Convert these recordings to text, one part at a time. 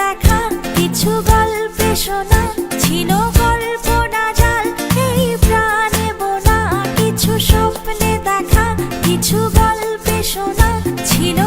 দেখা, কিছু গল্পে শোনা, ছিল কল্পনা জাল, এই প্রাণে বোনা, কিছু স্বপ্নে দেখা, কিছু গল্পে শোনা, ছিল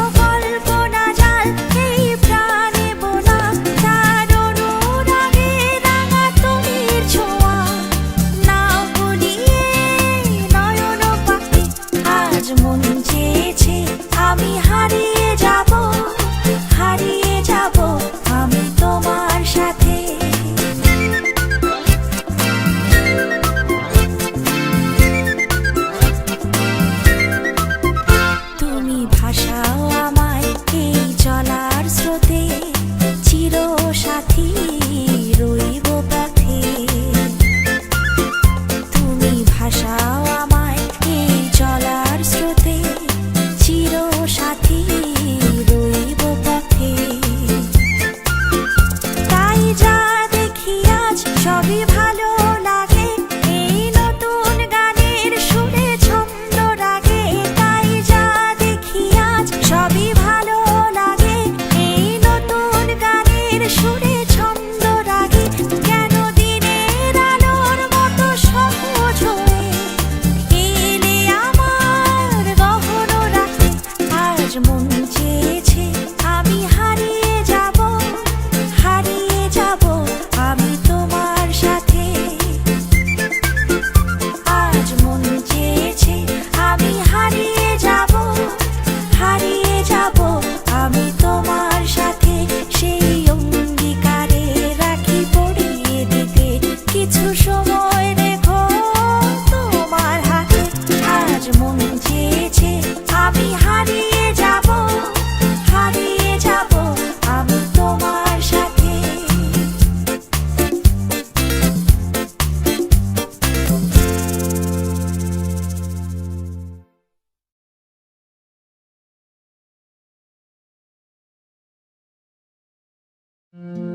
Mm-hmm.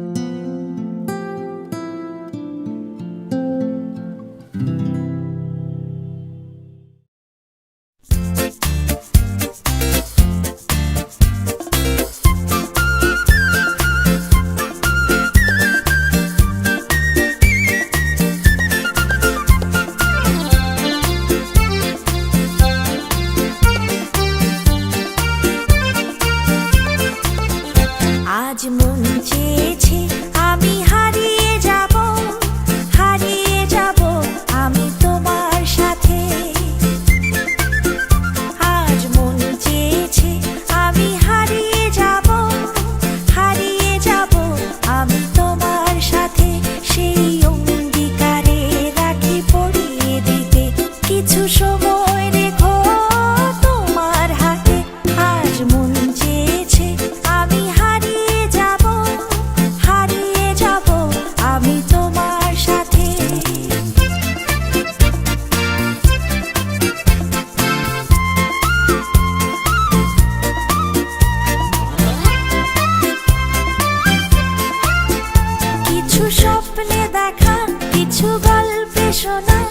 কিছু গল্পে শোনায়।